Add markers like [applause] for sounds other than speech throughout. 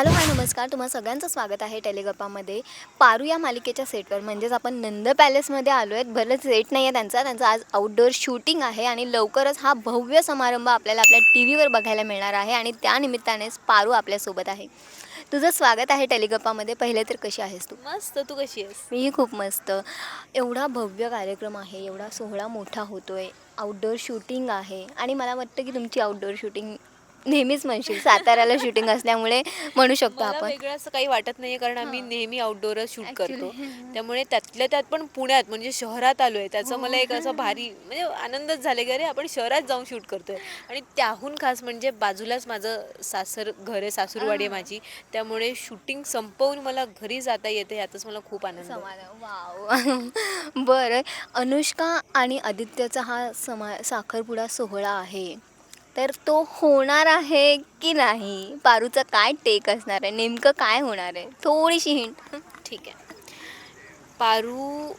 Hello hi नमस्कार. तुम्हा सगळ्यांचं स्वागत आहे टेलिगप्पामध्ये. पारू या मालिकेच्या सेटवर. म्हणजेच आपण नंद पॅलेसमध्ये आलो आहेत भलं सेट नाही आहे त्यांचा त्यांचा आज आउटडोअर शूटिंग आहे आणि लवकरच हा भव्य समारंभ आपल्याला आपल्या टी व्हीवर बघायला मिळणार आहे आणि त्यानिमित्तानेच पारू आपल्यासोबत आहे. तुझं स्वागत आहे टेलिगप्पामध्ये. पहिले तर कशी आहेस तू? मस्त. तू कशी आहेस? मीही खूप मस्त. एवढा भव्य कार्यक्रम आहे. एवढा सोहळा मोठा होतो आहे आउटडोअर शूटिंग आहे. आणि मला वाटतं की तुमची आउटडोअर शूटिंग नेहमीच म्हणशील साताऱ्याला शूटिंग असल्यामुळे म्हणू शकतो मला आपण. वेगळं असं काही वाटत नाहीये कारण आम्ही नेहमी आउटडोअरच शूट करतो. त्यामुळे त्यातल्या त्यात पण पुण्यात म्हणजे शहरात आलोय त्याचं मला एक असं भारी म्हणजे आनंदच झाले की अरे आपण शहरात जाऊन शूट करतोय. आणि त्याहून खास म्हणजे बाजूलाच माझं सासर घर आहे सासूरवाडी आहे माझी. त्यामुळे शूटिंग संपवून मला घरी जाता येते यातच मला खूप आनंद आहे. समाधान वाव. [laughs] बरं अनुष्का आणि आदित्यचा हा समा साखरपुडा सोहळा आहे. तर तो होणार आहे की नाही? पारूचा काय टेक असणार आहे? नेमकं काय होणार आहे? थोडीशी हिंट ठीक आहे. पारू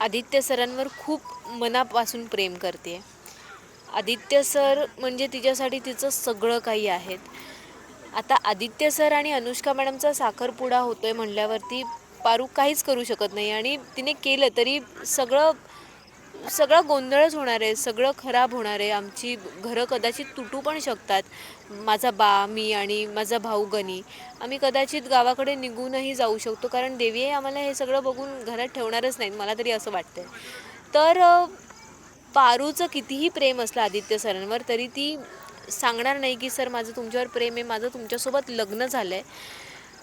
आदित्य सरांवर खूप मनापासून प्रेम करते. आदित्य सर म्हणजे तिच्यासाठी तिचं सगळं काही आहेत. आता आदित्य सर आणि अनुष्का मॅडमचा साखरपुडा होतोय म्हणल्यावरती पारू काहीच करू शकत नाही आणि तिने केलं तरी सगळं सगळं गोंधळच होणार आहे सगळं खराब होणार आहे. आमची घरं कदाचित तुटू पण शकतात. माझा बा मी आणि माझा भाऊ गणी आम्ही कदाचित गावाकडे निघूनही जाऊ शकतो कारण देवी आम्हाला हे सगळं बघून घरात ठेवणारच नाहीत मला तरी असं वाटतं तर पारूचं कितीही प्रेम असलं आदित्य सरांवर तरी ती सांगणार नाही की सर माझं तुमच्यावर प्रेम आहे माझं तुमच्यासोबत लग्न झालं आहे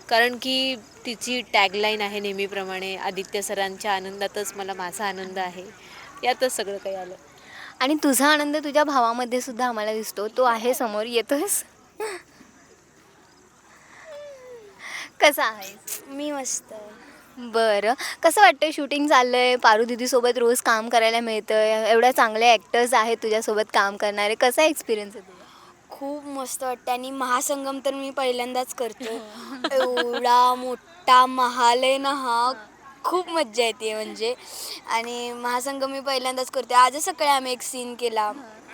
कारण की तिची टॅगलाईन आहे नेहमीप्रमाणे आदित्य सरांच्या आनंदातच मला माझा आनंद आहे. यातच सगळं काही आलं. आणि तुझा आनंद तुझ्या भावामध्ये सुद्धा आम्हाला दिसतो. तो आहे समोर. येतोस कसा आहेस? मी मस्त बरं. कसं वाटतं शूटिंग चाललंय? पारू दीदीसोबत रोज काम करायला मिळतं एवढ्या चांगले ॲक्टर्स आहेत तुझ्यासोबत काम करणारे. कसा एक्सपिरियन्स आहे तुझा? खूप मस्त वाटतं आणि महासंगम तर मी पहिल्यांदाच करतो [laughs] एवढा मोठा महाल आहे ना हा. खूप मज्जा येते म्हणजे. आणि महासंगम मी पहिल्यांदाच करते. आजच सकाळी आम्ही एक सीन केला.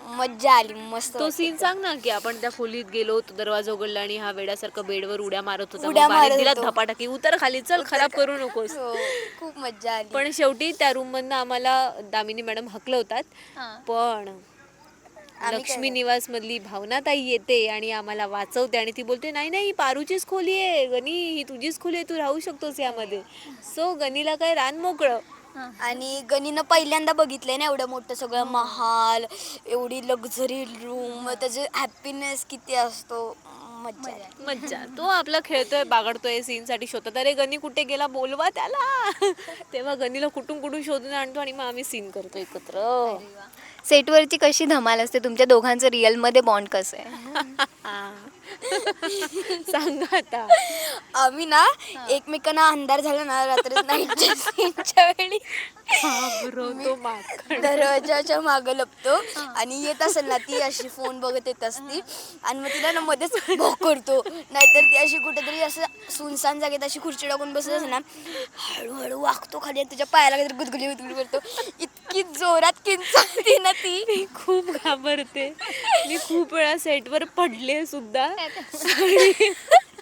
मज्जा आली मस्त तो. सीन सांग ना की आपण त्या खोलीत गेलो तो दरवाजा उघडला आणि हा वेड्यासारखं बेडवर उड्या मारत होता. उड्या मग बारीक मारत दिला होतो. धपाटाकी. उतर खाली चल खराब करू नकोस. हो खूप मज्जा आली. पण शेवटी त्या रूम मधनं आम्हाला दामिनी मॅडम हकलवतात. पण लक्ष्मी निवास मधली भावना ताई येते आणि आम्हाला वाचवते आणि ती बोलते नाही नाही ही पारूचीच खोली आहे गणी ही तुझीच खोली आहे तू राहू शकतोस यामध्ये. सो गनीला काय रान मोकळं. आणि गणीनं पहिल्यांदा बघितलंय ना एवढं मोठं सगळं महाल एवढी लक्झरी रूम त्याचे हॅपीनेस किती असतो. मज्जा. तो आपला खेळतोय बागडतोय सीन साठी शोधतात अरे गणी कुठे गेला? बोलवा त्याला. [laughs] तेव्हा गनीला कुठून कुठून शोधून आणतो आणि मग आम्ही सीन करतो एकत्र. सेटवरची कशी धमाल असते? तुमच्या दोघांचं रिअलमध्ये बॉन्ड कसं आहे? [laughs] सांगा आता. आम्ही ना एकमेकांना अंधार झाला ना रात्री [laughs] नाईटच्या सीनच्या वेळी. दरवाजाच्या मागं लपतो आणि येत असेल ना ती अशी फोन बघत येत असती. आणि मग तिला ना मध्येच भोक करतो. नाहीतर ती अशी कुठेतरी असं सुनसान जागेत अशी खुर्ची टाकून बसत असेल ना हळूहळू वागतो खाली आणि तिच्या पायाला काहीतरी गुदगुली गुदगुली करतो. इतकी जोरात किंचाळते ना ती. खूप घाबरते. मी खूप वेळा सेटवर पडले सुद्धा. [laughs]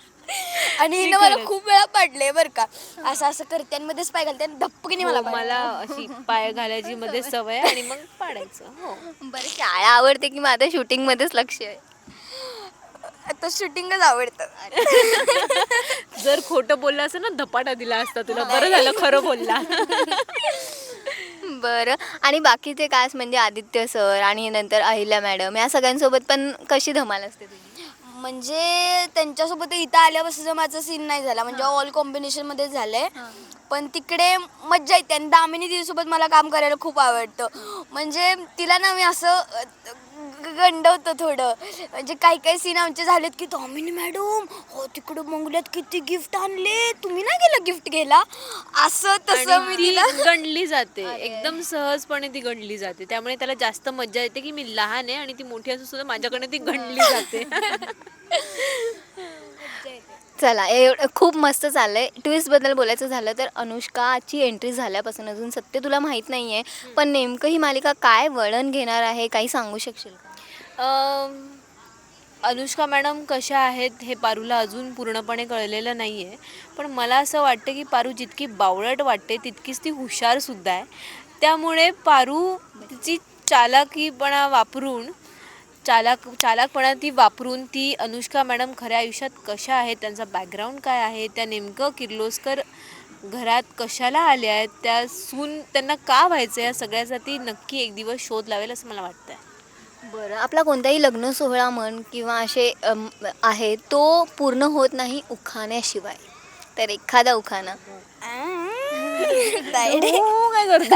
आणि हिनं मला खूप वेळा पडले बरं का. असं असं करते आणि मध्येच पाय घालते आणि मला हो, मला अशी पाय घालायची मध्ये सवय आहे आणि मग पाडायचं हो. बरं शाळा आवडते की माझ्या शूटिंगमध्येच लक्ष आहे? आता शूटिंगच आवडतं. [laughs] जर खोटं बोलला असं ना धपाटा दिला असता तुला बरं झालं खरं बोलला. [laughs] बरं आणि बाकीचे कास्ट म्हणजे आदित्य सर आणि नंतर अहिल्या मॅडम या सगळ्यांसोबत पण कशी धमाल असते तुझी? म्हणजे त्यांच्यासोबत इथं आल्यापासून माझा सीन नाही झाला म्हणजे ऑल कॉम्बिनेशनमध्ये झालंय. पण तिकडे मज्जा येते. आणि दामिनी तिच्यासोबत मला काम करायला खूप आवडतं. म्हणजे तिला ना मी असं गंडवतो थोडं. म्हणजे काही काही सीन आमचे झालेत की दामिनी मॅडम हो तिकडं मंगल्यात किती गिफ्ट आणले? तुम्ही नाही गेला गिफ्ट घ्यायला? असं तसं मी तिला गणली जाते. एकदम सहजपणे ती गणली जाते. त्यामुळे त्याला जास्त मज्जा येते की मी लहान आहे आणि ती मोठी असून सुद्धा माझ्याकडे ती गणली जाते. [laughs] चला एवढं खूप मस्त चाललंय. ट्विस्टबद्दल बोलायचं झालं तर अनुष्काची एंट्री झाल्यापासून अजून सत्य तुला माहीत नाही आहे पण नेमकं ही मालिका काय वळण घेणार आहे काही सांगू शकशील का? अनुष्का मॅडम कशा आहेत हे पारूला अजून पूर्णपणे कळलेलं नाही आहे पण मला असं वाटतं की पारू जितकी बावळट वाटते तितकीच ती हुशारसुद्धा आहे. त्यामुळे पारू तिची चालाकीपणा वापरून चालाक चालाकपणा ती वापरून ती अनुष्का मॅडम खऱ्या आयुष्यात कशा आहेत त्यांचा बॅकग्राऊंड काय आहे त्या नेमकं किर्लोस्कर घरात कशाला आल्या आहेत त्या सून त्यांना का व्हायचं या सगळ्याचा ती नक्की एक दिवस शोध लावेल असं मला वाटतं बरं आपला कोणताही लग्न सोहळा म्हण किंवा असे आहे तो पूर्ण होत नाही उखाण्याशिवाय. तर एखादा उखाणा. तायडे. काय करतो?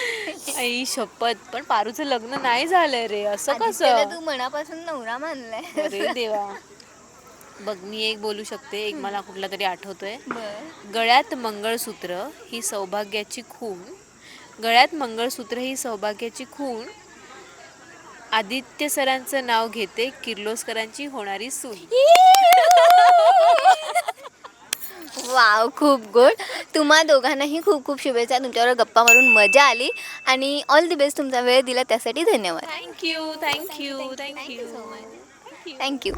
[laughs] आई शपथ. पण पारूचं लग्न नाही झालंय रे. असं आदित्यला कसं? तू मनापासून नवरा मानलाय. अरे देवा. बघ मी एक बोलू शकते. एक मला कुठला तरी आठवतोय. बरं. गळ्यात मंगळसूत्र ही सौभाग्याची खूण. गळ्यात मंगळसूत्र ही सौभाग्याची खूण. आदित्य सरांचं नाव घेते किर्लोस्करांची होणारी सून. [laughs] वाव खूप गुड तुम्हा दोघांनाही खूप खूप शुभेच्छा. तुमच्यावर गप्पा मारून मजा आली आणि ऑल दी बेस्ट तुमचा वेळ दिला त्यासाठी धन्यवाद. Thank you thank you thank you thank you